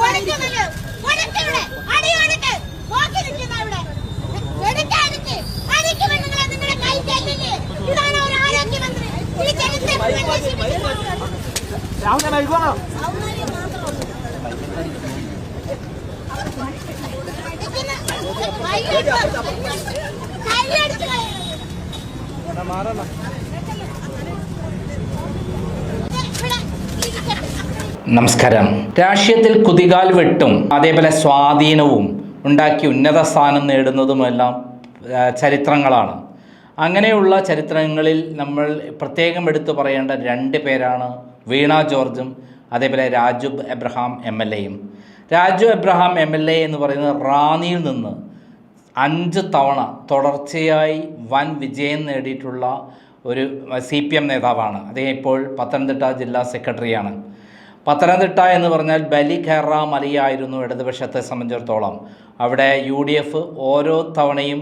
കൊടുക്കുമല്ലോ. കൊടുക്ക് ഇവിടെ. അടി കൊടുക്ക്. നോക്കി നിൽക്കുന്ന ഇവിടെ. കൊടുക്ക് അടിക്ക്. അടിക്ക് പെണ്ണുങ്ങളെ നിങ്ങളുടെ കൈ ചെല്ലില്ലേ? ഇതാണ് ഒരു ആരോഗ്യമന്ത്രി. ഈ ചരിത്രം മുഴുവൻ നശിപ്പിക്കുന്നു. സൗന്ദര്യം മാത്രമല്ല. അടിക്കുന്ന. കൈയടിച്ച് കൈയടിച്ച് കളയുന്നത്. ഇവിടെ ഇരിക്കട്ടെ. നമസ്കാരം. രാഷ്ട്രീയത്തിൽ കുതികാൽ വെട്ടും അതേപോലെ സ്വാധീനവും ഉണ്ടാക്കി ഉന്നത സ്ഥാനം നേടുന്നതുമെല്ലാം ചരിത്രങ്ങളാണ്. അങ്ങനെയുള്ള ചരിത്രങ്ങളിൽ നമ്മൾ പ്രത്യേകം എടുത്തു പറയേണ്ട രണ്ട് പേരാണ് വീണ ജോർജും അതേപോലെ രാജു എബ്രഹാം എം എൽ എയും. Raju Abraham M L A എന്ന് പറയുന്നത് റാന്നിയിൽ നിന്ന് അഞ്ച് തവണ തുടർച്ചയായി വൻ വിജയം നേടിയിട്ടുള്ള ഒരു സി പി എം നേതാവാണ്. അദ്ദേഹം ഇപ്പോൾ പത്തനംതിട്ട ജില്ലാ സെക്രട്ടറിയാണ്. പത്തനംതിട്ട എന്ന് പറഞ്ഞാൽ ബലി ഖേറ മലയായിരുന്നു ഇടതുപക്ഷത്തെ സംബന്ധിച്ചിടത്തോളം. അവിടെ യു ഡി എഫ് ഓരോ തവണയും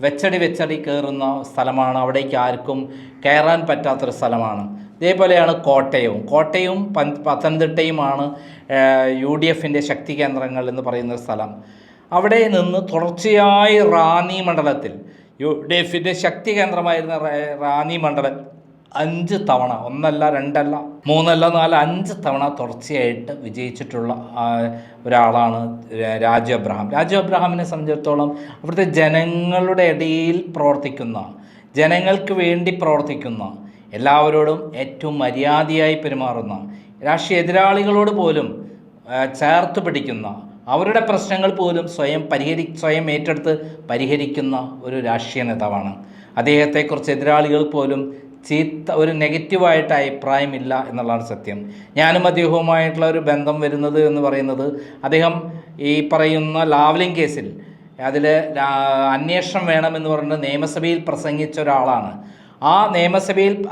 വെച്ചടി വെച്ചടി കയറുന്ന സ്ഥലമാണ്. അവിടേക്ക് ആർക്കും കയറാൻ പറ്റാത്തൊരു സ്ഥലമാണ്. ഇതേപോലെയാണ് കോട്ടയവും. കോട്ടയവും പത്തനംതിട്ടയുമാണ് യു ഡി എഫിന്റെ ശക്തി കേന്ദ്രങ്ങൾ എന്ന് പറയുന്ന സ്ഥലം. അവിടെ നിന്ന് തുടർച്ചയായി റാന്നി മണ്ഡലത്തിൽ യു ഡി എഫിന്റെ ശക്തി കേന്ദ്രമായിരുന്ന റാന്നി മണ്ഡലം അഞ്ച് തവണ ഒന്നല്ല രണ്ടല്ല മൂന്നല്ല നാല് അഞ്ച് തവണ തുടർച്ചയായിട്ട് വിജയിച്ചിട്ടുള്ള ഒരാളാണ് രാജു അബ്രഹാം. രാജു അബ്രഹാമിനെ സംബന്ധിച്ചിടത്തോളം അവിടുത്തെ ജനങ്ങളുടെ ഇടയിൽ പ്രവർത്തിക്കുന്ന ജനങ്ങൾക്ക് വേണ്ടി പ്രവർത്തിക്കുന്ന എല്ലാവരോടും ഏറ്റവും മര്യാദയായി പെരുമാറുന്ന രാഷ്ട്രീയ എതിരാളികളോട് പോലും ചേർത്ത് പിടിക്കുന്ന അവരുടെ പ്രശ്നങ്ങൾ പോലും സ്വയം പരിഹരി സ്വയം ഏറ്റെടുത്ത് പരിഹരിക്കുന്ന ഒരു രാഷ്ട്രീയ നേതാവാണ്. അദ്ദേഹത്തെക്കുറിച്ച് എതിരാളികൾ പോലും ചീത്ത ഒരു നെഗറ്റീവായിട്ട് അഭിപ്രായമില്ല എന്നുള്ളതാണ് സത്യം. ഞാനും അദ്ദേഹവുമായിട്ടുള്ള ഒരു ബന്ധം വരുന്നത് എന്ന് പറയുന്നത് അദ്ദേഹം ഈ പറയുന്ന ലാവ്ലിംഗ് കേസിൽ അതിൽ അന്വേഷണം വേണമെന്ന് പറഞ്ഞ് നിയമസഭയിൽ പ്രസംഗിച്ച ഒരാളാണ്. ആ നിയമസഭയിൽ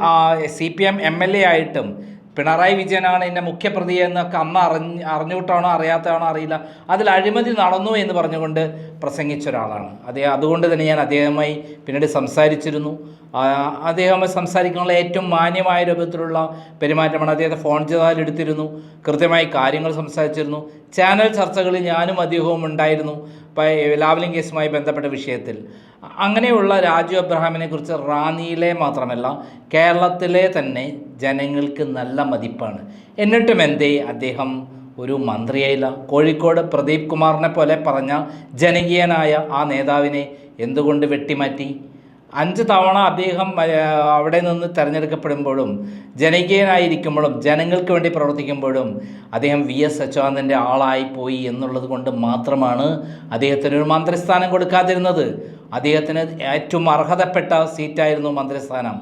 C P M M L A ആയിട്ടും പിണറായി വിജയനാണ് എന്റെ മുഖ്യപ്രതി എന്നൊക്കെ അന്ന് അറിഞ്ഞ് അറിഞ്ഞുവിട്ടാണോ അറിയാത്തതാണോ അറിയില്ല. അതിൽ അഴിമതി നടന്നു എന്ന് പറഞ്ഞുകൊണ്ട് പ്രസംഗിച്ച ഒരാളാണ്. അദ്ദേഹം അതുകൊണ്ട് തന്നെ ഞാൻ അദ്ദേഹമായി പിന്നീട് സംസാരിച്ചിരുന്നു. അദ്ദേഹവുമായി അദ്ദേഹം സംസാരിക്കാനുള്ള ഏറ്റവും മാന്യമായ രൂപത്തിലുള്ള പെരുമാറ്റമാണ് അദ്ദേഹത്തെ ഫോൺ ചെയ്താൽ എടുത്തിരുന്നു. കൃത്യമായി കാര്യങ്ങൾ സംസാരിച്ചിരുന്നു. ചാനൽ ചർച്ചകളിൽ ഞാനും അദ്ദേഹവും ഉണ്ടായിരുന്നു. ലാവ്ലിംഗ് കേസുമായി ബന്ധപ്പെട്ട വിഷയത്തിൽ. അങ്ങനെയുള്ള രാജു അബ്രഹാമിനെ കുറിച്ച് റാന്നിയിലെ മാത്രമല്ല കേരളത്തിലെ തന്നെ ജനങ്ങൾക്ക് നല്ല മതിപ്പാണ്. എന്നിട്ടും എന്തേ അദ്ദേഹം ഒരു മന്ത്രിയായില്ല. കോഴിക്കോട് പ്രദീപ് കുമാറിനെ പോലെ പറഞ്ഞ ജനകീയനായ ആ നേതാവിനെ എന്തുകൊണ്ട് വെട്ടിമാറ്റി? അഞ്ച് തവണ അദ്ദേഹം അവിടെ നിന്ന് തിരഞ്ഞെടുക്കപ്പെടുമ്പോഴും ജനകീയനായിരിക്കുമ്പോഴും ജനങ്ങൾക്ക് വേണ്ടി പ്രവർത്തിക്കുമ്പോഴും അദ്ദേഹം വി എസ് അച്യുതാനന്ദന്റെ ആളായിപ്പോയി പോയി എന്നുള്ളത് കൊണ്ട് മാത്രമാണ് അദ്ദേഹത്തിന് ഒരു മന്ത്രിസ്ഥാനം കൊടുക്കാതിരുന്നത്. അദ്ദേഹത്തിന് ഏറ്റവും അർഹതപ്പെട്ട സീറ്റായിരുന്നു മന്ത്രിസ്ഥാനം.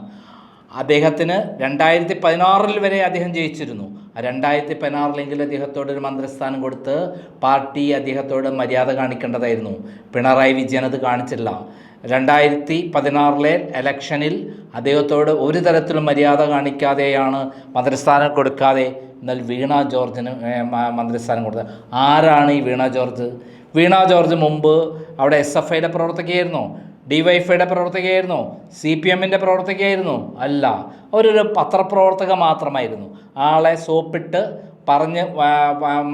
അദ്ദേഹത്തിന് രണ്ടായിരത്തി പതിനാറിൽ വരെ അദ്ദേഹം ജയിച്ചിരുന്നു. രണ്ടായിരത്തി പതിനാറിലെങ്കിൽ അദ്ദേഹത്തോട് ഒരു മന്ത്രിസ്ഥാനം കൊടുത്ത് പാർട്ടി അദ്ദേഹത്തോട് മര്യാദ കാണിക്കേണ്ടതായിരുന്നു. പിണറായി വിജയൻ അത് കാണിച്ചില്ല. രണ്ടായിരത്തി പതിനാറിലെ എലക്ഷനിൽ അദ്ദേഹത്തോട് ഒരു തരത്തിലും മര്യാദ കാണിക്കാതെയാണ് മന്ത്രിസ്ഥാനം കൊടുക്കാതെ എന്നാൽ വീണ ജോർജിന് മന്ത്രിസ്ഥാനം കൊടുത്തത്. ആരാണ് ഈ വീണ ജോർജ്? വീണ ജോർജ് മുമ്പ് അവിടെ എസ് എഫ് ഐയുടെ പ്രവർത്തകയായിരുന്നോ ഡിവൈഫൈയുടെ പ്രവർത്തകയായിരുന്നു സി പി എമ്മിന്റെ പ്രവർത്തകയായിരുന്നു. അല്ല അവരൊരു പത്രപ്രവർത്തക മാത്രമായിരുന്നു. ആളെ സോപ്പിട്ട് പറഞ്ഞ്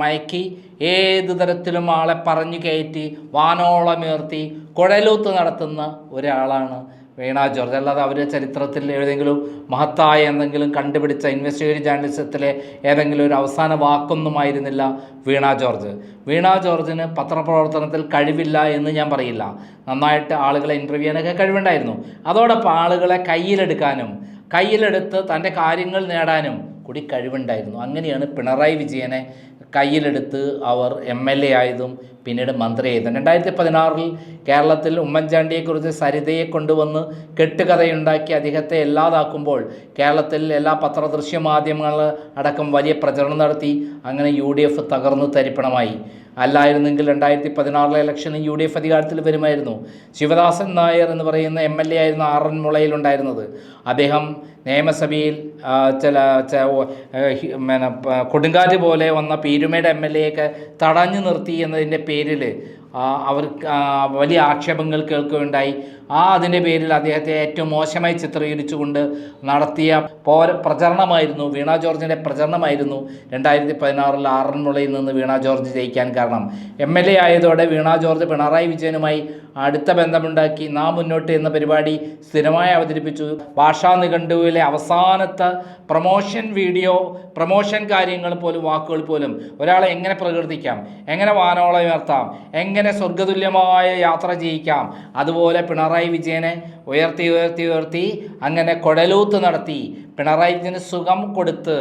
മയക്കി ഏത് തരത്തിലും ആളെ പറഞ്ഞു കയറ്റി വാനോളമേർത്തി കുഴലൂത്ത് നടത്തുന്ന ഒരാളാണ് വീണ ജോർജ്. അല്ലാതെ അവരുടെ ചരിത്രത്തിൽ ഏതെങ്കിലും മഹത്തായ എന്തെങ്കിലും കണ്ടുപിടിച്ച ഇൻവെസ്റ്റിഗേറ്റീവ് ജേർണലിസത്തിലെ ഏതെങ്കിലും ഒരു അവസാന വാക്കൊന്നുമായിരുന്നില്ല വീണ ജോർജ്. വീണ ജോർജിന് പത്രപ്രവർത്തനത്തിൽ കഴിവില്ല എന്ന് ഞാൻ പറയില്ല. നന്നായിട്ട് ആളുകളെ ഇന്റർവ്യൂ ചെയ്യാനൊക്കെ കഴിവുണ്ടായിരുന്നു. അതോടൊപ്പം ആളുകളെ കയ്യിലെടുക്കാനും കയ്യിലെടുത്ത് തന്റെ കാര്യങ്ങൾ നേടാനും കൂടി കഴിവുണ്ടായിരുന്നു. അങ്ങനെയാണ് പിണറായി വിജയനെ കയ്യിലെടുത്ത് അവർ എം എൽ എ ആയതും പിന്നീട് മന്ത്രിയായതും രണ്ടായിരത്തി പതിനാറിൽ കേരളത്തിൽ ഉമ്മൻചാണ്ടിയെക്കുറിച്ച് സരിതയെ കൊണ്ടുവന്ന് കെട്ടുകഥയുണ്ടാക്കി അദ്ദേഹത്തെ ഇല്ലാതാക്കുമ്പോൾ കേരളത്തിൽ എല്ലാ പത്രദൃശ്യ മാധ്യമങ്ങൾ അടക്കം വലിയ പ്രചരണം നടത്തി. അങ്ങനെ യു തകർന്നു തരിപ്പണമായി. അല്ലായിരുന്നെങ്കിൽ രണ്ടായിരത്തി പതിനാറിലെ ഇലക്ഷനിൽ യു ഡി എഫ് അധികാരത്തിൽ വരുമായിരുന്നു. ശിവദാസൻ നായർ എന്ന് പറയുന്ന എം എൽ എ ആയിരുന്നു ആറന്മുളയിലുണ്ടായിരുന്നത് അദ്ദേഹം നിയമസഭയിൽ ചില പിന്നെ കൊടുങ്കാറ്റ് പോലെ വന്ന പീരുമയുടെ എം എൽ എയൊക്കെ തടഞ്ഞു നിർത്തി എന്നതിന്റെ പേരിൽ അവർക്ക് വലിയ ആക്ഷേപങ്ങൾ കേൾക്കുകയുണ്ടായി. ആ അതിന്റെ പേരിൽ അദ്ദേഹത്തെ ഏറ്റവും മോശമായി ചിത്രീകരിച്ചുകൊണ്ട് നടത്തിയ പോര പ്രചരണമായിരുന്നു. വീണ ജോർജിന്റെ പ്രചരണമായിരുന്നു. രണ്ടായിരത്തി പതിനാറിൽ ആറന്മുളയിൽ നിന്ന് വീണ ജോർജ് ജയിക്കാൻ കാരണം. എം എൽ എ ആയതോടെ വീണ ജോർജ് പിണറായി വിജയനുമായി അടുത്ത ബന്ധമുണ്ടാക്കി. നാം മുന്നോട്ട് എന്ന പരിപാടി സ്ഥിരമായി അവതരിപ്പിച്ചു. ഭാഷാ നിഘണ്ടുവിലെ അവസാനത്തെ പ്രൊമോഷൻ വീഡിയോ പ്രൊമോഷൻ കാര്യങ്ങൾ പോലും വാക്കുകൾ പോലും ഒരാളെ എങ്ങനെ പ്രകീർത്തിക്കാം? എങ്ങനെ വാനോളം ഉയർത്താം? എങ്ങനെ സ്വർഗതുല്യമായ യാത്ര ചെയ്യിക്കാം അതുപോലെ പിണറായി വിജയനെ ഉയർത്തി ഉയർത്തി ഉയർത്തി അങ്ങനെ കൊടലൂത്ത് നടത്തി. പിണറായി സുഖം കൊടുത്ത്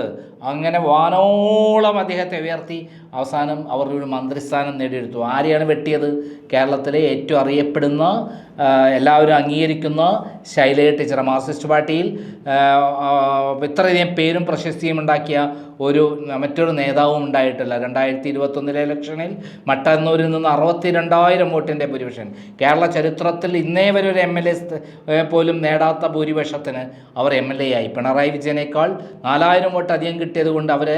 അങ്ങനെ വാനോളം അദ്ദേഹത്തെ ഉയർത്തി. അവസാനം അവരുടെ ഒരു മന്ത്രിസ്ഥാനം നേടിയെടുത്തു. ആരെയാണ് വെട്ടിയത്? കേരളത്തിലെ ഏറ്റവും അറിയപ്പെടുന്ന എല്ലാവരും അംഗീകരിക്കുന്ന ശൈലജ ടീച്ചർ മാർസിസ്റ്റ് പാർട്ടിയിൽ ഇത്രയധികം പേരും പ്രശസ്തിയും ഉണ്ടാക്കിയ ഒരു മറ്റൊരു നേതാവും ഉണ്ടായിട്ടില്ല. രണ്ടായിരത്തി ഇരുപത്തൊന്നിലെ ഇലക്ഷനിൽ മട്ടന്നൂരിൽ നിന്ന് അറുപത്തി രണ്ടായിരം വോട്ടിന്റെ ഭൂരിപക്ഷം. കേരള ചരിത്രത്തിൽ ഇന്നേ വരെ ഒരു എം എൽ എ പോലും നേടാത്ത ഭൂരിപക്ഷത്തിന് അവർ എം എൽ എ ആയി. പിണറായി വിജയനേക്കാൾ നാലായിരം വോട്ട് അധികം കിട്ടിയത് കൊണ്ട് അവരെ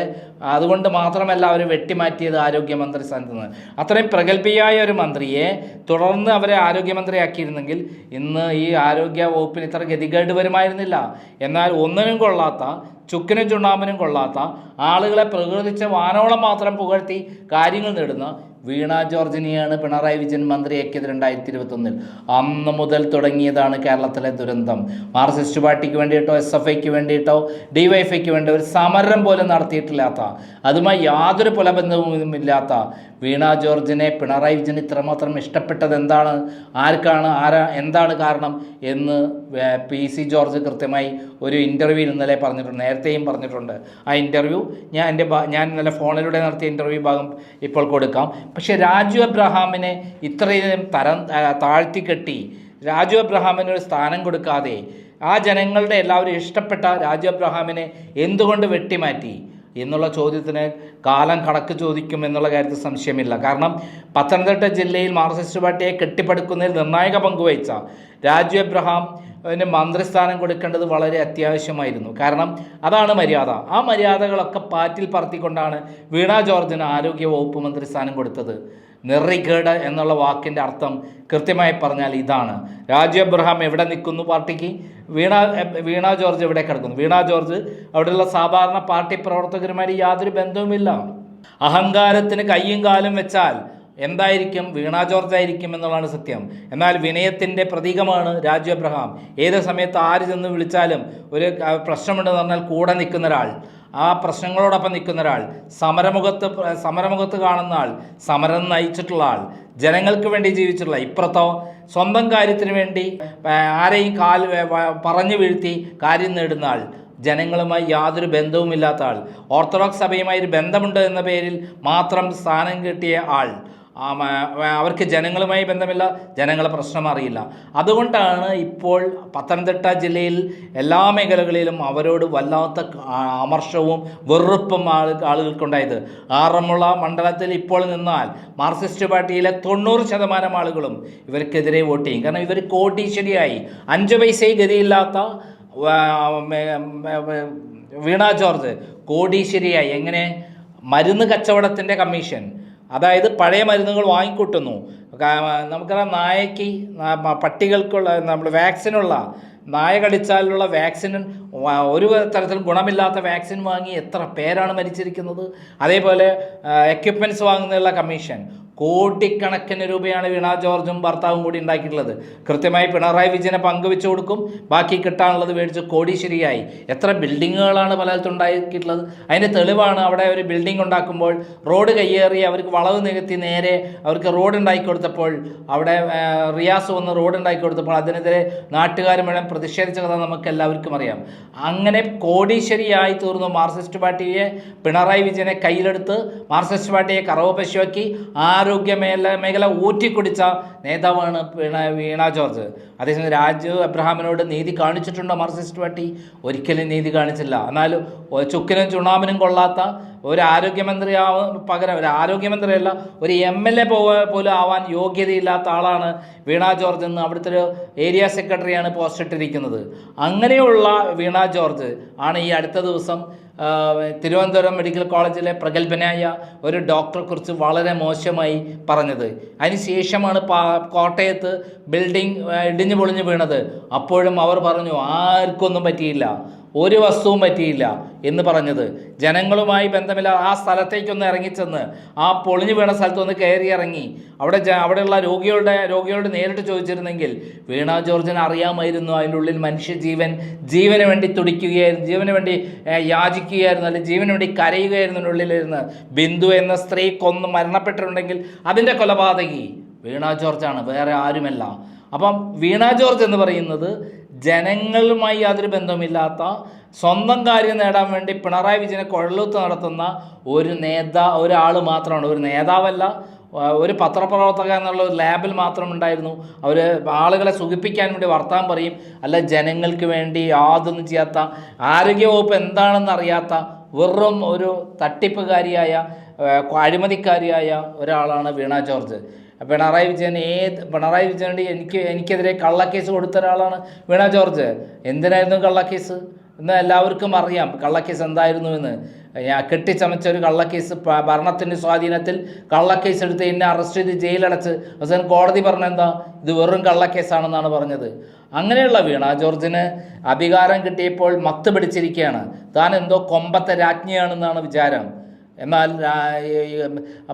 അതുകൊണ്ട് മാത്രമല്ല അവരെ വെട്ടിമാറ്റിയത് ആരോഗ്യമന്ത്രി സ്ഥാനത്ത് നിന്ന്. അത്രയും പ്രഗത്ഭയായ ഒരു മന്ത്രിയെ തുടർന്ന് അവരെ ആരോഗ്യമന്ത്രിയാക്കിയിരുന്നെങ്കിൽ ഇന്ന് ഈ ആരോഗ്യ വകുപ്പിന് ഇത്ര ഗതികേട് വരുമായിരുന്നില്ല എന്നാൽ ഒന്നിനും കൊള്ളാത്ത ചുക്കിനും ചുണ്ണാമ്പിനും കൊള്ളാത്ത ആളുകളെ പ്രകൃതിച്ച വാനോളം മാത്രം പുകഴ്ത്തി കാര്യങ്ങൾ നേടുന്ന വീണ ജോർജിനെയാണ് പിണറായി വിജയൻ മന്ത്രിയാക്കിയത് രണ്ടായിരത്തി ഇരുപത്തൊന്നിൽ അന്ന് മുതൽ തുടങ്ങിയതാണ് കേരളത്തിലെ ദുരന്തം. മാർക്സിസ്റ്റ് പാർട്ടിക്ക് വേണ്ടിയിട്ടോ എസ് എഫ് ഐക്ക് വേണ്ടിയിട്ടോ ഡി വൈ വേണ്ടി ഒരു സമരം പോലും നടത്തിയിട്ടില്ലാത്ത അതുമായി യാതൊരു പുലബന്ധവും ഇല്ലാത്ത വീണ ജോർജിനെ പിണറായി വിജയൻ ഇത്രമാത്രം ഇഷ്ടപ്പെട്ടത് എന്താണ്? ആർക്കാണ്? ആരാ? എന്താണ് കാരണം? എന്ന് പി സി ജോർജ് കൃത്യമായി ഒരു ഇന്റർവ്യൂവിൽ ഇന്നലെ പറഞ്ഞിട്ടുണ്ട്. നേരത്തെയും പറഞ്ഞിട്ടുണ്ട്. ആ ഇന്റർവ്യൂ ഞാൻ എന്റെ ഞാൻ ഇന്നലെ ഫോണിലൂടെ നടത്തിയ ഇന്റർവ്യൂ ഭാഗം ഇപ്പോൾ കൊടുക്കാം. പക്ഷേ രാജു അബ്രഹാമിനെ ഇത്രയും തരം താഴ്ത്തിക്കെട്ടി രാജു അബ്രഹാമിന് ഒരു സ്ഥാനം കൊടുക്കാതെ ആ ജനങ്ങളുടെ എല്ലാവരും ഇഷ്ടപ്പെട്ട രാജു അബ്രഹാമിനെ എന്തുകൊണ്ട് വെട്ടിമാറ്റി എന്നുള്ള ചോദ്യത്തിന് കാലം കണക്ക് ചോദിക്കും എന്നുള്ള കാര്യത്തിൽ സംശയമില്ല. കാരണം പത്തനംതിട്ട ജില്ലയിൽ മാർക്സിസ്റ്റ് പാർട്ടിയെ കെട്ടിപ്പടുക്കുന്നതിൽ നിർണായക പങ്കുവഹിച്ച രാജു എബ്രഹാം ന് മന്ത്രിസ്ഥാനം കൊടുക്കേണ്ടത് വളരെ അത്യാവശ്യമായിരുന്നു. കാരണം അതാണ് മര്യാദ. ആ മര്യാദകളൊക്കെ പാറ്റിൽ പറത്തിക്കൊണ്ടാണ് വീണ ജോർജിന് ആരോഗ്യ വകുപ്പ് മന്ത്രിസ്ഥാനം കൊടുത്തത്. നെറികേട് എന്നുള്ള വാക്കിന്റെ അർത്ഥം കൃത്യമായി പറഞ്ഞാൽ ഇതാണ്. രാജു എബ്രഹാം എവിടെ നിൽക്കുന്നു പാർട്ടിക്ക്? വീണ വീണ ജോർജ് എവിടെ കിടക്കുന്നു? വീണ ജോർജ് അവിടെയുള്ള സാധാരണ പാർട്ടി പ്രവർത്തകരുമായി യാതൊരു ബന്ധവുമില്ല. അഹങ്കാരത്തിന് കയ്യും കാലും വെച്ചാൽ എന്തായിരിക്കും? വീണ ജോർജ് ആയിരിക്കും എന്നുള്ളതാണ് സത്യം. എന്നാൽ വിനയത്തിന്റെ പ്രതീകമാണ് രാജു എബ്രഹാം. ഏത് സമയത്ത് ആര് ചെന്ന് വിളിച്ചാലും ഒരു പ്രശ്നമുണ്ടെന്ന് പറഞ്ഞാൽ കൂടെ നിൽക്കുന്ന ഒരാൾ. ആ പ്രശ്നങ്ങളോടൊപ്പം നിൽക്കുന്ന ഒരാൾ. സമരമുഖത്ത് സമരമുഖത്ത് കാണുന്ന ആൾ. സമരം നയിച്ചിട്ടുള്ള ആൾ. ജനങ്ങൾക്ക് വേണ്ടി ജീവിച്ചിട്ടുള്ള ഇപ്പുറത്തോ സ്വന്തം കാര്യത്തിന് വേണ്ടി ആരെയും കാൽ പറഞ്ഞു വീഴ്ത്തി കാര്യം നേടുന്ന ആൾ. ജനങ്ങളുമായി യാതൊരു ബന്ധവുമില്ലാത്ത ആൾ. ഓർത്തഡോക്സ് സഭയുമായി ഒരു ബന്ധമുണ്ട് എന്ന പേരിൽ മാത്രം സ്ഥാനം കിട്ടിയ ആൾ. അവർക്ക് ജനങ്ങളുമായി ബന്ധമില്ല ജനങ്ങളെ പ്രശ്നം അറിയില്ല. അതുകൊണ്ടാണ് ഇപ്പോൾ പത്തനംതിട്ട ജില്ലയിൽ എല്ലാ മേഖലകളിലും അവരോട് വല്ലാത്ത അമർഷവും വെറുപ്പും ആൾ ആളുകൾക്കുണ്ടായത്. ആറന്മുള മണ്ഡലത്തിൽ ഇപ്പോൾ നിന്നാൽ മാർക്സിസ്റ്റ് പാർട്ടിയിലെ തൊണ്ണൂറ് ശതമാനം ആളുകളും ഇവർക്കെതിരെ വോട്ട് ചെയ്യും. കാരണം ഇവർ കോടീശ്വരിയായി. അഞ്ച് പൈസയും ഗതിയില്ലാത്ത വീണ ജോർജ് കോടീശ്വരിയായി. എങ്ങനെ? മരുന്ന് കച്ചവടത്തിന്റെ കമ്മീഷൻ. അതായത് പഴയ മരുന്നുകൾ വാങ്ങിക്കൂട്ടുന്നു. നമുക്കറിയാം നായയ്ക്ക് പട്ടികൾക്കുള്ള നമ്മൾ വാക്സിനുള്ള നായ കടിച്ചാലുള്ള വാക്സിൻ ഒരു തരത്തിലും ഗുണമില്ലാത്ത വാക്സിൻ വാങ്ങി എത്ര പേരാണ് മരിച്ചിരിക്കുന്നത്? അതേപോലെ എക്യുപ്മെന്റ്സ് വാങ്ങുന്നതിനുള്ള കമ്മീഷൻ. കോടിക്കണക്കിന് രൂപയാണ് വീണ ജോർജും ഭർത്താവും കൂടി ഉണ്ടാക്കിയിട്ടുള്ളത്. കൃത്യമായി പിണറായി വിജയനെ പങ്കുവെച്ചു കൊടുക്കും. ബാക്കി കിട്ടാനുള്ളത് മേടിച്ച് കോടീശ്വരിയായി. എത്ര ബിൽഡിങ്ങുകളാണ് പലയിടത്തും ഉണ്ടാക്കിയിട്ടുള്ളത്. അതിന്റെ തെളിവാണ് അവിടെ ഒരു ബിൽഡിംഗ് ഉണ്ടാക്കുമ്പോൾ റോഡ് കയ്യേറി അവർക്ക് വളവ് നികത്തി നേരെ അവർക്ക് റോഡ് ഉണ്ടാക്കി കൊടുത്തപ്പോൾ അവിടെ റിയാസ് വന്ന് റോഡ് ഉണ്ടാക്കി കൊടുത്തപ്പോൾ അതിനെതിരെ നാട്ടുകാർ മുഴുവൻ പ്രതിഷേധിച്ച കഥ നമുക്ക് എല്ലാവർക്കും അറിയാം. അങ്ങനെ കോടീശ്വരിയായി തീർന്നു മാർക്സിസ്റ്റ് പാർട്ടിയെ. പിണറായി വിജയനെ കയ്യിലെടുത്ത് മാർക്സിസ്റ്റ് പാർട്ടിയെ കറവ് പശുവാക്കി ആരോഗ്യ മേഖല മേഖല ഊറ്റിക്കുടിച്ച നേതാവാണ് വീണ ജോർജ്. അതേസമയം രാജു അബ്രഹാമിനോട് നീതി കാണിച്ചിട്ടുണ്ടോ? മാർക്സിസ്റ്റ് പാർട്ടി ഒരിക്കലും നീതി കാണിച്ചില്ല. എന്നാലും ചുക്കിനും ചുണാമിനും കൊള്ളാത്ത ഒരു ആരോഗ്യമന്ത്രി ആവ പകരം ഒരു ആരോഗ്യമന്ത്രിയല്ല ഒരു എം എൽ എ പോലും ആവാൻ യോഗ്യതയില്ലാത്ത ആളാണ് വീണ ജോർജ് എന്ന് അവിടുത്തെ ഒരു ഏരിയ സെക്രട്ടറിയാണ് പോസ്റ്റ് ഇട്ടിരിക്കുന്നത്. അങ്ങനെയുള്ള വീണ ജോർജ് ആണ് ഈ അടുത്ത ദിവസം തിരുവനന്തപുരം മെഡിക്കൽ കോളേജിലെ പ്രഗത്ഭനായ ഒരു ഡോക്ടറെ കുറിച്ച് വളരെ മോശമായി പറഞ്ഞത്. അതിനുശേഷമാണ് പാ കോട്ടയത്ത് ബിൽഡിംഗ് ഇടിഞ്ഞു പൊളിഞ്ഞു വീണത്. അപ്പോഴും അവർ പറഞ്ഞു ആർക്കൊന്നും പറ്റിയില്ല. ഒരു വസ്തുവും പറ്റിയില്ല എന്ന് പറഞ്ഞത്. ജനങ്ങളുമായി ബന്ധമില്ല. ആ സ്ഥലത്തേക്കൊന്ന് ഇറങ്ങിച്ചെന്ന് ആ പൊളിഞ്ഞു വീണ സ്ഥലത്തൊന്ന് കയറി ഇറങ്ങി. അവിടെ ജ അവിടെയുള്ള രോഗികളുടെ രോഗിയോട് നേരിട്ട് ചോദിച്ചിരുന്നെങ്കിൽ വീണ ജോർജിന് അറിയാമായിരുന്നു അതിന്റെ ഉള്ളിൽ മനുഷ്യജീവൻ ജീവന് വേണ്ടി തുടിക്കുകയായിരുന്നു ജീവന് വേണ്ടി യാചിക്കുകയായിരുന്നു അല്ലെങ്കിൽ ജീവന് വേണ്ടി കരയുകയായിരുന്നു ഉള്ളിലിരുന്ന്. ബിന്ദു എന്ന സ്ത്രീ കൊന്ന് മരണപ്പെട്ടിട്ടുണ്ടെങ്കിൽ അതിന്റെ കൊലപാതകി വീണ ജോർജാണ്. വേറെ ആരുമല്ല. അപ്പം വീണ ജോർജ് എന്ന് പറയുന്നത് ജനങ്ങളുമായി യാതൊരു ബന്ധവുമില്ലാത്ത സ്വന്തം കാര്യം നേടാൻ വേണ്ടി പിണറായി വിജയനെ കുഴലൂത്ത് നടത്തുന്ന ഒരു നേതാ ഒരാൾ മാത്രമാണ്. ഒരു നേതാവല്ല ഒരു പത്രപ്രവർത്തക എന്നുള്ള ഒരു ലാബിൽ മാത്രം ഉണ്ടായിരുന്നു അവർ ആളുകളെ സുഖിപ്പിക്കാൻ വേണ്ടി വർത്താൻ പറയും. അല്ല ജനങ്ങൾക്ക് വേണ്ടി യാതൊന്നും ചെയ്യാത്ത ആരോഗ്യവകുപ്പ് എന്താണെന്ന് അറിയാത്ത വെറും ഒരു തട്ടിപ്പുകാരിയായ അഴിമതിക്കാരിയായ ഒരാളാണ് വീണ ജോർജ്. പിണറായി വിജയൻ ഏത് പിണറായി വിജയൻ എനിക്ക് എനിക്കെതിരെ കള്ളക്കേസ് കൊടുത്ത ഒരാളാണ് വീണ ജോർജ്. എന്തിനായിരുന്നു കള്ളക്കേസ്? എന്ന് എല്ലാവർക്കും അറിയാം കള്ളക്കേസ് എന്തായിരുന്നു എന്ന്. കെട്ടിച്ചമച്ച ഒരു കള്ളക്കേസ് ഭരണത്തിന്റെ സ്വാധീനത്തിൽ കള്ളക്കേസ് എടുത്ത് എന്നെ അറസ്റ്റ് ചെയ്ത് ജയിലടച്ച്. അവസാനം കോടതി പറഞ്ഞ എന്താ? ഇത് വെറും കള്ളക്കേസാണെന്നാണ് പറഞ്ഞത്. അങ്ങനെയുള്ള വീണ ജോർജിന് അധികാരം കിട്ടിയപ്പോൾ മത്ത് പിടിച്ചിരിക്കുകയാണ്. താൻ എന്തോ കൊമ്പത്തെ രാജ്ഞിയാണെന്നാണ് വിചാരം. എന്നാൽ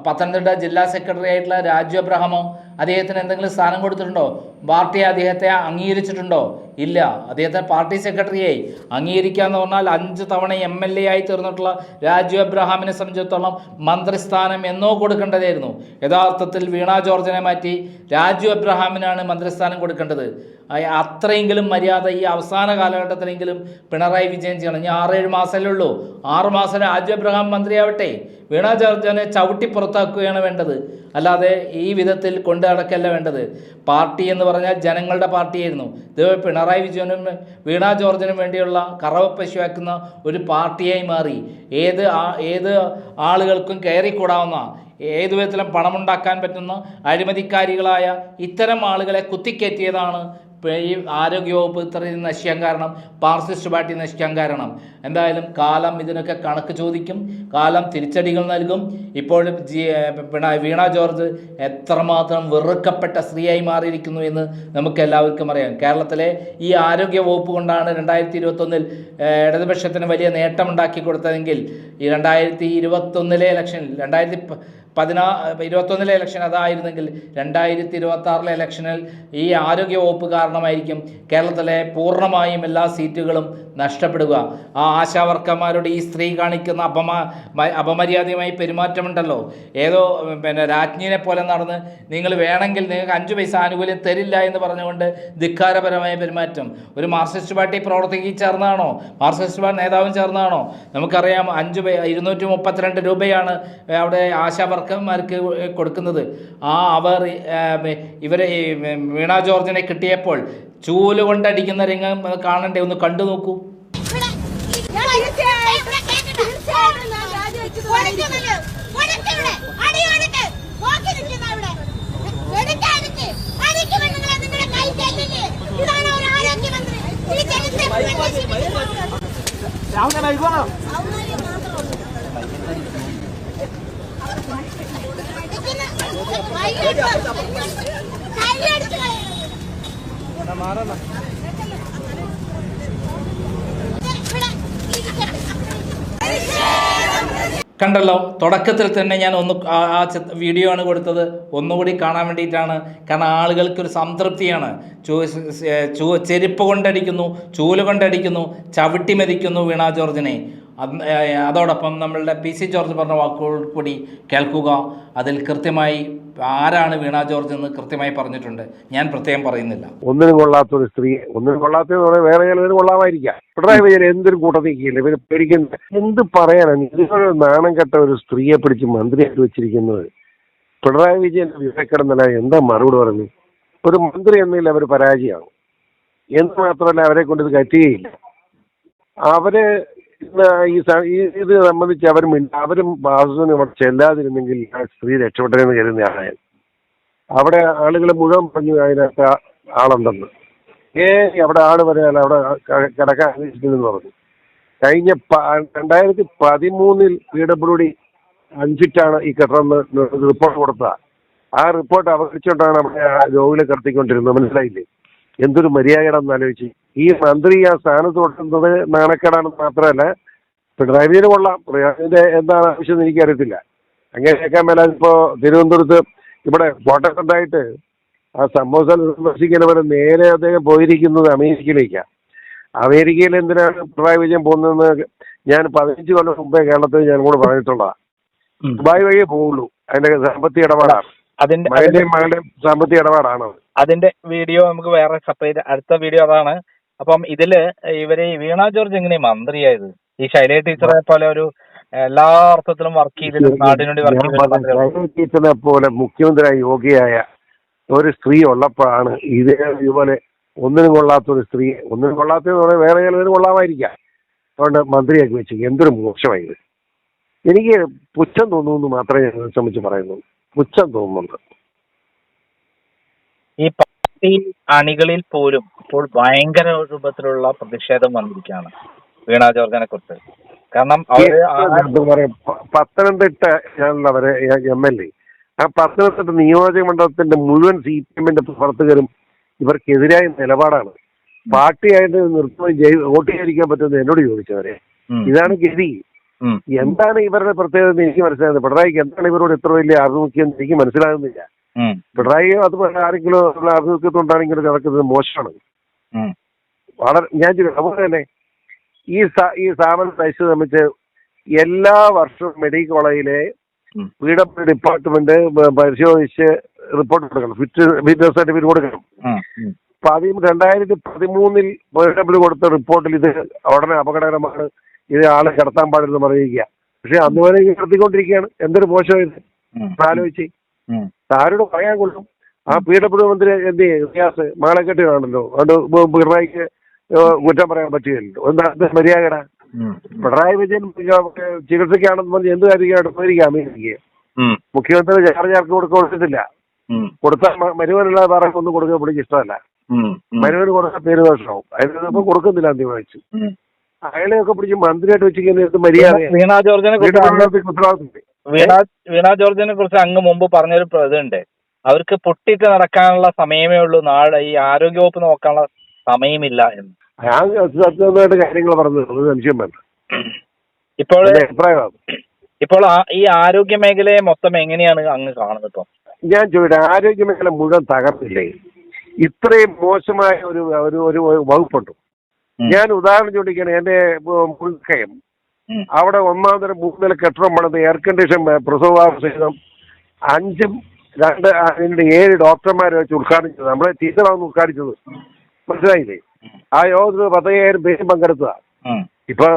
പത്തനംതിട്ട ജില്ലാ സെക്രട്ടറി ആയിട്ടുള്ള രാജു അബ്രഹാമോ അദ്ദേഹത്തിന് എന്തെങ്കിലും സ്ഥാനം കൊടുത്തിട്ടുണ്ടോ? പാർട്ടി അദ്ദേഹത്തെ അംഗീകരിച്ചിട്ടുണ്ടോ? ഇല്ല. അദ്ദേഹത്തെ പാർട്ടി സെക്രട്ടറിയായി അംഗീകരിക്കുക എന്ന് പറഞ്ഞാൽ അഞ്ച് തവണ എം എൽ എ ആയി തീർന്നിട്ടുള്ള രാജു അബ്രഹാമിനെ സംബന്ധിച്ചിടത്തോളം മന്ത്രിസ്ഥാനം എന്നോ കൊടുക്കേണ്ടതായിരുന്നു. യഥാർത്ഥത്തിൽ വീണ ജോർജിനെ മാറ്റി രാജു അബ്രഹാമിനാണ് മന്ത്രിസ്ഥാനം കൊടുക്കേണ്ടത്. അത്രയെങ്കിലും മര്യാദ ഈ അവസാന കാലഘട്ടത്തിലെങ്കിലും പിണറായി വിജയൻ ചെയ്യണം. ഇനി ആറേഴ് മാസമല്ലേ ഉള്ളൂ. ആറ് മാസം രാജു അബ്രഹാം മന്ത്രിയാവട്ടെ. വീണ ജോർജിനെ ചവിട്ടി പുറത്താക്കുകയാണ് വേണ്ടത്. അല്ലാതെ ഈ വിധത്തിൽ കൊണ്ടു നടക്കല്ല വേണ്ടത്. പാർട്ടി എന്ന് പറഞ്ഞാൽ ജനങ്ങളുടെ പാർട്ടിയായിരുന്നു. ഇത് പിണറായി വിജയനും വീണ ജോർജിനും വേണ്ടിയുള്ള കറവ പശുവാക്കുന്ന ഒരു പാർട്ടിയായി മാറി. ഏത് ഏത് ആളുകൾക്കും കയറിക്കൂടാവുന്ന ഏത് വിധത്തിലും പണമുണ്ടാക്കാൻ പറ്റുന്ന അഴിമതിക്കാരികളായ ഇത്തരം ആളുകളെ കുത്തിക്കയറ്റിയതാണ് ഈ ആരോഗ്യവകുപ്പ് ഇത്രയും നശിക്കാൻ കാരണം മാർസിസ്റ്റ് പാർട്ടി നശിക്കാൻ കാരണം. എന്തായാലും കാലം ഇതിനൊക്കെ കണക്ക് ചോദിക്കും കാലം തിരിച്ചടികൾ നൽകും. ഇപ്പോഴും ജി പിണ വീണ ജോർജ് എത്രമാത്രം വെറുക്കപ്പെട്ട സ്ത്രീയായി മാറിയിരിക്കുന്നു എന്ന് നമുക്ക് എല്ലാവർക്കും അറിയാം. കേരളത്തിലെ ഈ ആരോഗ്യ വകുപ്പ് കൊണ്ടാണ് രണ്ടായിരത്തി ഇരുപത്തൊന്നിൽ ഇടതുപക്ഷത്തിന് വലിയ നേട്ടമുണ്ടാക്കി കൊടുത്തതെങ്കിൽ ഈ രണ്ടായിരത്തി ഇരുപത്തൊന്നിലെ ഇലക്ഷനിൽ രണ്ടായിരത്തി പതിനാ ഇരുപത്തൊന്നിലെ ഇലക്ഷൻ അതായിരുന്നെങ്കിൽ രണ്ടായിരത്തി ഇരുപത്തി ആറിലെ ഇലക്ഷനിൽ ഈ ആരോഗ്യ വകുപ്പ് കാരണമായിരിക്കും കേരളത്തിലെ പൂർണമായും എല്ലാ സീറ്റുകളും നഷ്ടപ്പെടുക. ആ ആശാവർക്കന്മാരുടെ ഈ സ്ത്രീ കാണിക്കുന്ന അപമാ അപമര്യാദയുമായി പെരുമാറ്റമുണ്ടല്ലോ. ഏതോ പിന്നെ രാജ്ഞിനെ പോലെ നടന്ന് നിങ്ങൾ വേണമെങ്കിൽ നിങ്ങൾക്ക് അഞ്ച് പൈസ ആനുകൂല്യം തരില്ല എന്ന് പറഞ്ഞുകൊണ്ട് ധിക്കാരപരമായ പെരുമാറ്റം. ഒരു മാർക്സിസ്റ്റ് പാർട്ടി പ്രവർത്തകി ചേർന്നാണോ? മാർക്സിസ്റ്റ് പാർട്ടി നേതാവും ചേർന്നാണോ? നമുക്കറിയാം അഞ്ച് ഇരുന്നൂറ്റി മുപ്പത്തിരണ്ട് രൂപയാണ് അവിടെ ആശാ വർക്കർമാർക്ക് കൊടുക്കുന്നത്. ആ അവർ ഇവരെ വീണ ജോർജിനെ കിട്ടിയപ്പോൾ ചൂൽ കൊണ്ടടിക്കുന്ന രംഗം കാണണ്ടേ? ഒന്ന് കണ്ടു നോക്കൂ. ഇവിടെ തീർച്ചയായും ഇവിടെ കണ്ടല്ലോ തുടക്കത്തിൽ തന്നെ ഞാൻ ഒന്ന് ആ വീഡിയോ ആണ് കൊടുത്തത്. ഒന്നുകൂടി കാണാൻ വേണ്ടിയിട്ടാണ്. കാരണം ആളുകൾക്കൊരു സംതൃപ്തിയാണ്. ചൂ ചെരുപ്പ് കൊണ്ടടിക്കുന്നു ചൂൽ കൊണ്ടടിക്കുന്നു ചവിട്ടി മെതിക്കുന്നു വീണ ജോർജിനെ. അതോടൊപ്പം നമ്മളുടെ പി സി ജോർജ് പറഞ്ഞ വാക്കുകൾ കൂടി കേൾക്കുക. അതിൽ കൃത്യമായി ആരാണ് വീണ ജോർജ് എന്ന് കൃത്യമായി പറഞ്ഞിട്ടുണ്ട്. ഞാൻ പ്രത്യേകം പറയുന്നില്ല. ഒന്നിനും കൊള്ളാത്ത ഒരു സ്ത്രീ ഒന്നിനും പറയാൻ വേറെ ചിലതിന് കൊള്ളാമായിരിക്കാം. പിണറായി വിജയൻ എന്തൊരു കൂട്ടത്തേക്കില്ല ഇവർ പേടിക്കുന്ന എന്ത് പറയാനാണ്? ഇതുപോലെ നാണം കെട്ട ഒരു സ്ത്രീയെ പിടിച്ച് മന്ത്രിയായിട്ട് വെച്ചിരിക്കുന്നത്. പിണറായി വിജയൻ വിവരക്കിടന്നല്ല എന്താ മറുപടി പറഞ്ഞു ഒരു മന്ത്രി എന്നതിൽ അവർ പരാജയമാണ് എന്ന് മാത്രമല്ല അവരെ കൊണ്ട് ഇത് കറ്റുകയില്ല അവർ ഈ ഇത് സംബന്ധിച്ച് അവർ അവരും വാസുവിനും ഇവിടെ ചെല്ലാതിരുന്നെങ്കിൽ ആ സ്ത്രീ രക്ഷപ്പെട്ടതെന്ന് കരുതുന്നതാണ് ഞാൻ അവിടെ ആളുകൾ മുഴുവൻ പറഞ്ഞു അതിനകത്ത് ആളുണ്ടെന്ന്. ഏ അവിടെ ആൾ വരാൻ അവിടെ കിടക്കാൻ അന്വേഷിക്കുന്നു പറഞ്ഞു. കഴിഞ്ഞ രണ്ടായിരത്തി പതിമൂന്നിൽ പി ഡബ്ല്യു ഡി അഞ്ചിട്ടാണ് ഈ കെട്ടിടം റിപ്പോർട്ട് കൊടുത്തത്. ആ റിപ്പോർട്ട് അവഗണിച്ചുകൊണ്ടാണ് അവിടെ രോഗികളെ കടത്തിക്കൊണ്ടിരുന്നത്. മനസ്സിലായില്ലേ? എന്തൊരു മര്യാദയാണെന്ന് ആലോചിച്ച്. ഈ മന്ത്രി ആ സ്ഥാനത്ത് തുടങ്ങുന്നത് നാണക്കേടാണെന്ന് മാത്രമല്ല പിണറായി വിജയന് കൊള്ളാം. പിണറായിന്റെ എന്താണ് ആവശ്യം എന്ന് എനിക്കറിയത്തില്ല. അങ്ങനെയൊക്കെ മേലെ ഇപ്പോ തിരുവനന്തപുരത്ത് ഇവിടെ കോട്ടയത്തുണ്ടായിട്ട് ആ സംഭവം സന്ദർശിക്കുന്നവരെ നേരെ അദ്ദേഹം പോയിരിക്കുന്നത് അമേരിക്കയിലേക്കാണ് അമേരിക്കയിൽ എന്തിനാണ് പിണറായി വിജയൻ പോകുന്നതെന്ന് ഞാൻ പതിനഞ്ച് കൊല്ലം മുമ്പേ കേരളത്തിൽ ഞാൻ കൂടെ പറഞ്ഞിട്ടുള്ളതാണ്. ദുബായ് വഴിയേ പോവുള്ളൂ. അതിന്റെ സാമ്പത്തിക ഇടപാടാണ്. അതിന്റെ മകന്റെയും മകളുടെയും സാമ്പത്തിക ഇടപാടാണ്. അതിന്റെ വീഡിയോ നമുക്ക് വേറെ സെപ്പറേറ്റ് അടുത്ത വീഡിയോ അതാണ്. അപ്പം ഇതിൽ ഇവർ ഈ വീണ ജോർജ് എങ്ങനെ മന്ത്രിയായത്? ഈ ശൈലജ ടീച്ചറെ പോലെ ഒരു എല്ലാ അർത്ഥത്തിലും വർക്ക് ചെയ്തിട്ട് നാടിനു വേണ്ടി വർക്ക് ചെയ്തിട്ട് ടീച്ചറിനെ പോലെ മുഖ്യമന്ത്രിയായ യോഗ്യയായ ഒരു സ്ത്രീ ഉള്ളപ്പോഴാണ് ഇതേ ഇതുപോലെ ഒന്നിനും കൊള്ളാത്ത ഒരു സ്ത്രീ ഒന്നിനും കൊള്ളാത്തതെന്ന് പറഞ്ഞാൽ വേറെ ചിലതിനും കൊള്ളാമായിരിക്കാം. അതുകൊണ്ട് മന്ത്രിയാക്കി വെച്ചു എന്തൊരു മോശമായത്. എനിക്ക് പുച്ഛം തോന്നുന്നു മാത്രമേ ഞാൻ സംബന്ധിച്ച് പറയുന്നുള്ളൂ. പുച്ഛം തോന്നുന്നുണ്ട്. ഈ പാർട്ടി അണികളിൽ പോലും ഇപ്പോൾ ഭയങ്കര രൂപത്തിലുള്ള പ്രതിഷേധം വന്നിരിക്കുകയാണ് വീണ ജോർജിനെ കുറിച്ച്. കാരണം അവർ പത്തനംതിട്ട ഞാനുള്ളവരെ എം എൽ എ. ആ പത്തനംതിട്ട നിയോജക മണ്ഡലത്തിന്റെ മുഴുവൻ സി പി എമ്മിന്റെ പ്രവർത്തകരും ഇവർക്കെതിരായ നിലപാടാണ്. പാർട്ടിയായിട്ട് നിർത്തുന്നത് വോട്ട് ചെയ്യാതിരിക്കാൻ പറ്റുമെന്ന് എന്നോട് ചോദിച്ചവരെ. ഇതാണ് ഗതി. എന്താണ് ഇവരുടെ പ്രത്യേകത എനിക്ക് മനസ്സിലാകുന്നത് പിണറായിക്ക് എന്താണ് ഇവരോട് ഇത്ര വലിയ ആഭിമുഖ്യം എനിക്ക് മനസ്സിലാകുന്നില്ല. പിണറായി അതുപോലെ ആരെങ്കിലും ആഭിമുഖ്യത്തോണ്ടാണെങ്കിലും നടക്കുന്നത്. മോശമാണ്. വളരെ ഞാൻ അതുപോലെ തന്നെ ഈ ഈ സ്ഥാപനം നയിച്ചു സംബന്ധിച്ച് എല്ലാ വർഷവും മെഡിക്കൽ കോളേജിലെ. പി ഡബ്ല്യു ഡിപ്പാർട്ട്മെന്റ് പരിശോധിച്ച് റിപ്പോർട്ട് കൊടുക്കണം. ഫിറ്റ് ഫിറ്റ്നസ് സർട്ടിഫിക്കറ്റ് കൊടുക്കണം. പതി രണ്ടായിരത്തി പതിമൂന്നിൽ പി ഡബ്ല്യു കൊടുത്ത റിപ്പോർട്ടിൽ ഇത് ഉടനെ അപകടകരമാണ്. ഇത് ആളെ കടത്താൻ പാടില്ലെന്ന് പറയുക പക്ഷെ അന്ന് വരെ കിടത്തിക്കൊണ്ടിരിക്കുകയാണ് എന്തൊരു മോശമായത് ഇത്? ആലോചിച്ച്. ആരോട് പറയാൻ കൊള്ളും. ആ പി ഡബ്ല്യു മന്ത്രി എന്ത് ചെയ്യും? റിയാസ് മാളക്കെട്ടിനാണല്ലോ അതുകൊണ്ട് പിണറായിക്ക് കുറ്റം പറയാൻ പറ്റുകയല്ലോ എന്താ മര്യാദ? പിണറായി വിജയൻ ചികിത്സയ്ക്കാണെന്ന് പറഞ്ഞ് എന്ത് കാര്യമായിട്ട് പോയിരിക്കാം അമേരിക്കയെ മുഖ്യമന്ത്രി ചാർജ് ആർക്ക് കൊടുക്ക കൊടുത്തിട്ടില്ല. ഉം. കൊടുത്താൽ മരുവനുള്ള വേറെ ഒന്നും കൊടുക്കാൻ പുള്ളിക്ക് ഇഷ്ടമല്ല. മരുവന് കൊടുക്കാൻ പേര് ദോഷമാവും അതിനിപ്പോ കൊടുക്കുന്നില്ല അന്തിമ വെച്ചു ഉം. അയാളെയൊക്കെ പിടിച്ച് മന്ത്രിയായിട്ട് വെച്ചിരിക്കുന്ന മര്യാദ വീണ വീണ വീണ ജോർജിനെ കുറിച്ച് അങ്ങ് മുമ്പ് പറഞ്ഞൊരു ഇതുണ്ട്. അവർക്ക് പൊട്ടിട്ട് നടക്കാനുള്ള സമയമേ ഉള്ളൂ. നാളെ ഈ ആരോഗ്യവകുപ്പ് നോക്കാനുള്ള സമയമില്ല എന്ന്. ഞാൻ കാര്യങ്ങൾ പറഞ്ഞത് ഒരു സംശയം വേണ്ട. ഇപ്പോൾ എന്റെ അഭിപ്രായമാണ്. ഇപ്പോൾ ആ- ഈ ആരോഗ്യ മേഖലയെ മൊത്തം എങ്ങനെയാണ് അങ്ങ് കാണുന്നത് ഇപ്പം? ഞാൻ ചോദിച്ചു ആരോഗ്യ മേഖല മുഴുവൻ തകർന്നില്ലേ? ഇത്രയും മോശമായ ഒരു ഒരു ഒരു വകുപ്പുണ്ട്. ഉം. ഞാൻ ഉദാഹരണം ചോദിക്കുകയാണ്. എന്റെ ഉം. അവിടെ ഒന്നാം തരം മൂന്ന് നില കെട്ടിടം പണിത് എയർ കണ്ടീഷൻ പ്രസവസഹിതം അഞ്ചും രണ്ട് അതിന്റെ ഏഴ് ഡോക്ടർമാരെ വെച്ച് ഉദ്ഘാടനം ചെയ്തത്. നമ്മളെ ടീച്ചറാണ് ഉദ്ഘാടിച്ചത്. മനസ്സിലായില്ലേ? ആ യോഗത്തിൽ പത്തയ്യായിരം പേരും പങ്കെടുത്തതാ. ഇപ്പൊ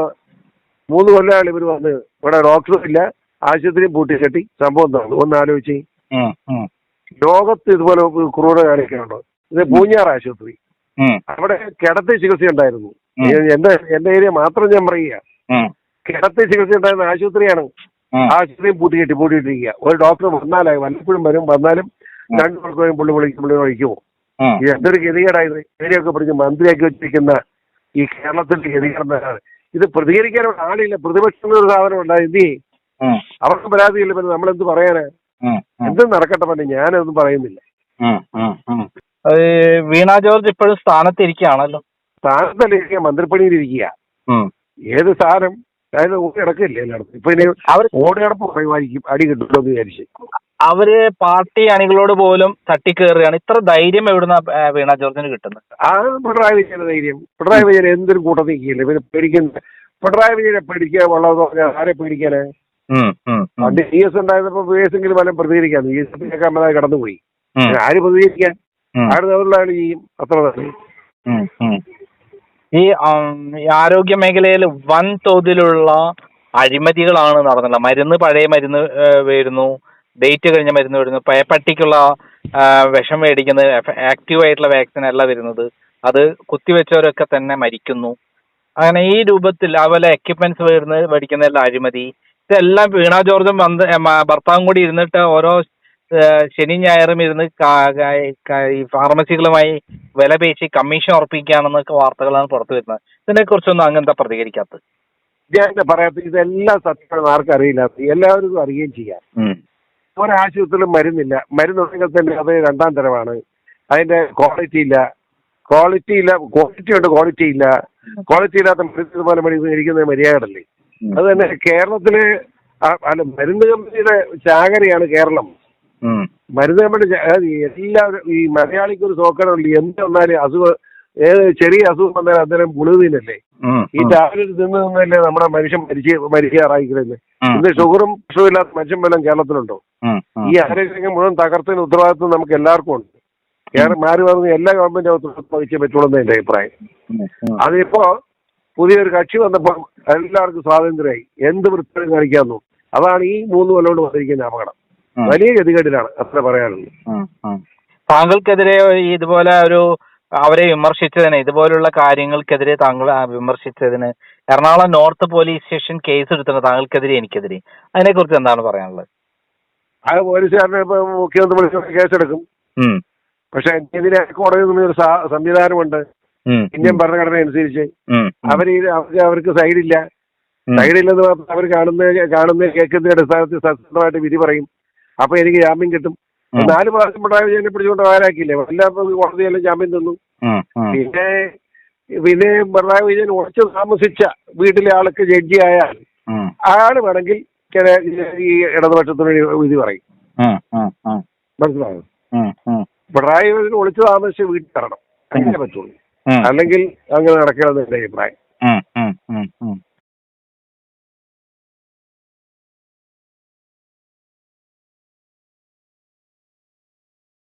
മൂന്ന് കൊല്ലമാണ് ഇവർ വന്ന് ഇവിടെ ഡോക്ടറും ഇല്ല. ആശുപത്രിയും പൂട്ടി കെട്ടി സംഭവം എന്താണ് ഒന്ന് ആലോചിച്ച്. ലോകത്ത് ഇതുപോലെ ക്രൂര കാണിക്കുന്നുണ്ടോ ഇത് പൂഞ്ഞാർ ആശുപത്രി. അവിടെ കിടത്തി ചികിത്സ ഉണ്ടായിരുന്നു. എന്റെ എന്റെ ഏരിയ മാത്രം ഞാൻ പറയുക. കിടത്തി ചികിത്സ ഉണ്ടായിരുന്ന ആശുപത്രിയാണ്. ആശുപത്രിയും പൂട്ടിയിട്ട് പൂട്ടിയിട്ടിരിക്കുക ഒരു ഡോക്ടർ വന്നാലായി വല്ലപ്പോഴും വരും. വന്നാലും രണ്ടു പേർക്ക് പുള്ളി വിളിക്കും പുള്ളി. ഇത് എന്തൊരു ഗതികേടായത്. ഇതിനെയൊക്കെ പിടിച്ച് മന്ത്രിയാക്കി വെച്ചിരിക്കുന്ന ഈ കേരളത്തിന്റെ ഗതികേടെന്നാണ് ഇത് പ്രതികരിക്കാനുള്ള ആളില്ല. പ്രതിപക്ഷം ഒരു സാധനം ഉണ്ടായി. എന്ത്. അവർക്ക് പരാതിയില്ല. പിന്നെ നമ്മളെന്ത് പറയാനാ. എന്തും നടക്കട്ടെ പിന്നെ ഞാനൊന്നും പറയുന്നില്ല. വീണ ജോർജ് ഇപ്പോഴും സ്ഥാനത്തിരിക്കുകയാണല്ലോ. സ്ഥാനത്തല്ല ഇരിക്കുക. മന്ത്രിപ്പണിയിലിരിക്കുക ഏത് സ്ഥാനം? അതായത് ഓടി കിടക്കില്ല എല്ലായിടത്തും? ഇപ്പൊ ഇനി അവർ ഓടി കിടപ്പ് പറയുമായിരിക്കും അടി കിട്ടുമല്ലോ എന്ന് വിചാരിച്ച്. അവർ പാർട്ടി അണികളോട് പോലും തട്ടിക്കേറുകയാണ്. ഇത്ര ധൈര്യം എവിടുന്ന വീണ ജോർജിന് കിട്ടുന്നത്? ആ പിണറായി വിജയന്റെ ധൈര്യം. പിണറായി വിജയൻ എന്തൊരു കൂട്ടം നീക്കിയില്ല? പിന്നെ പേടിക്കുന്ന പിണറായി വിജയനെ പേടിക്കുക ഉള്ളതെന്ന് പറഞ്ഞാൽ ആരെ പേടിക്കാന്. പണ്ട് ഇ എസ് ഉണ്ടായിരുന്നപ്പോ വി എസ് എങ്കിലും വല്ലതും പ്രതികരിക്കാൻ ഇ എസ് കേൾക്കാൻ കടന്നുപോയി. ഉം. പിന്നെ ആര് പ്രതികരിക്കാൻ? ആരുടെ ആര് തവറിലാണ് ചെയ്യും. അത്ര തന്നെ. ഈ ആരോഗ്യ മേഖലയിൽ വൻ തോതിലുള്ള അഴിമതികളാണ് നടന്നത് മരുന്ന് പഴയ മരുന്ന് വരുന്നു. ഡേറ്റ് കഴിഞ്ഞ മരുന്ന് വരുന്നു. പട്ടിക്കുള്ള വിഷം മേടിക്കുന്നത് ആക്റ്റീവ് ആയിട്ടുള്ള വാക്സിൻ അല്ല വരുന്നത്. അത് കുത്തിവെച്ചവരൊക്കെ തന്നെ മരിക്കുന്നു. അങ്ങനെ ഈ രൂപത്തിൽ അതുപോലെ എക്യുപ്മെന്റ്സ് വരുന്നത് മേടിക്കുന്നതിലുള്ള അഴിമതി. ഇതെല്ലാം വീണാ ജോർജും ഭർത്താവും കൂടി ഇരുന്നിട്ട് ഓരോ ശനി ഞായറും ഇരുന്ന് ഈ ഫാർമസികളുമായി വില പേശി കമ്മീഷൻ ഉറപ്പിക്കുകയാണെന്നൊക്കെ വാർത്തകളാണ് പുറത്തു വരുന്നത്. ഇതിനെ കുറിച്ചൊന്നും അങ്ങനത്തെ പ്രതികരിക്കാത്തത്. ഞാൻ പറയാത്ത ഇതെല്ലാം സത്യമാണെന്ന് ആർക്കും അറിയില്ല. എല്ലാവർക്കും അറിയുകയും ചെയ്യാം. ഒരാശുപത്രിയിലും മരുന്നില്ല. മരുന്നുണ്ടെങ്കിൽ തന്നെ അത് രണ്ടാം തരമാണ്. അതിന്റെ ക്വാളിറ്റി ഇല്ല. ക്വാളിറ്റി ഇല്ല. ക്വാളിറ്റി ഉണ്ട് ക്വാളിറ്റി ഇല്ല. ക്വാളിറ്റി ഇല്ലാത്ത മരുന്ന് ഇതുപോലെ മരുന്ന് ഇരിക്കുന്നത് മര്യാദയല്ലേ? ഉം. അത് തന്നെ കേരളത്തിൽ അല്ല മരുന്ന് കമ്പനിയുടെ ചാകരയാണ് കേരളം. മരുന്ന് കമ്പനി എല്ലാവരും ഈ മലയാളിക്ക് ഒരു സോക്കനുണ്ട് എന്ത് വന്നാലും അസുഖം ഏത് ചെറിയ അസുഖം വന്നാലും അന്നേരം ഗുളുവിനല്ലേ. ഈ ടാബ്ലറ്റ് തിന്ന് നിന്നല്ലേ നമ്മുടെ മനുഷ്യൻ മരിച്ച് മരിക്കാറായിക്കുന്നത് ഇന്ന് ഷുഗറും പ്രഷറും ഇല്ലാത്ത മനുഷ്യൻ വല്ലതും കേരളത്തിലുണ്ടോ. ഈ ആരോഗ്യരംഗം മുഴുവൻ തകർത്തതിന് ഉത്തരവാദിത്വം നമുക്ക് എല്ലാവർക്കും ഉണ്ട്. മാറി പറഞ്ഞ് എല്ലാ ഗവൺമെന്റ് ഉത്തരവാദിത്വം വഹിച്ചേ പറ്റുള്ളൂ എന്ന് എന്റെ അഭിപ്രായം. അതിപ്പോ പുതിയൊരു കക്ഷി വന്നപ്പോൾ എല്ലാവർക്കും സ്വാതന്ത്ര്യമായി. എന്ത് വൃത്തിയും കാണിക്കാന്നു അതാണ് ഈ മൂന്ന് കൊല്ലം കൊണ്ട് വന്നിരിക്കുന്ന അപകടം. വലിയ ഗതികേടിലാണ് അത്ര പറയാനുള്ളത്. താങ്കൾക്കെതിരെ ഇതുപോലെ ഒരു അവരെ വിമർശിച്ചതിന് ഇതുപോലുള്ള കാര്യങ്ങൾക്കെതിരെ താങ്കൾ വിമർശിച്ചതിന് Ernakulam north police station case എടുത്തിട്ടുണ്ട് താങ്കൾക്കെതിരെ എനിക്കെതിരെ അതിനെ കുറിച്ച് എന്താണ് പറയാനുള്ളത്? ആ പോലീസുകാരനെ ഇപ്പൊ മുഖ്യമന്ത്രി വിളിച്ച് കേസെടുക്കും. പക്ഷെ എതിരെ കോടതി ഒരു സംവിധാനമുണ്ട്. ഇന്ത്യൻ ഭരണഘടന അനുസരിച്ച് അവർ അവർ അവർക്ക് സൈഡില്ല. സൈഡില്ലെന്ന് അവർ കാണുന്ന കാണുന്ന കേൾക്കുന്ന അടിസ്ഥാനത്തിൽ സത്യസന്ധമായിട്ട് വിധി പറയും. അപ്പൊ എനിക്ക് ജാമ്യം കിട്ടും. നാല് പ്രാവശ്യം പിണറായി വിജയനെ പിടിച്ചുകൊണ്ട് ആരാക്കിയില്ലേ? എല്ലാം കോടതിയെല്ലാം ജാമ്യം തന്നു. പിന്നെ പിന്നെ പിണറായി വിജയൻ ഉറച്ചു താമസിച്ച വീട്ടിലെ ആൾക്ക് ജഡ്ജി ആയാൽ ആൾ വേണമെങ്കിൽ ഈ ഇടതുപക്ഷത്തിന് വിധി പറയും. മനസ്സിലായോ. പിണറായി വിജയൻ ഒളിച്ചു താമസിച്ച് വീട്ടിൽ തരണം അങ്ങനെ പറ്റുള്ളൂ. അല്ലെങ്കിൽ അങ്ങനെ നടക്കണമെന്ന് എന്റെ അഭിപ്രായം.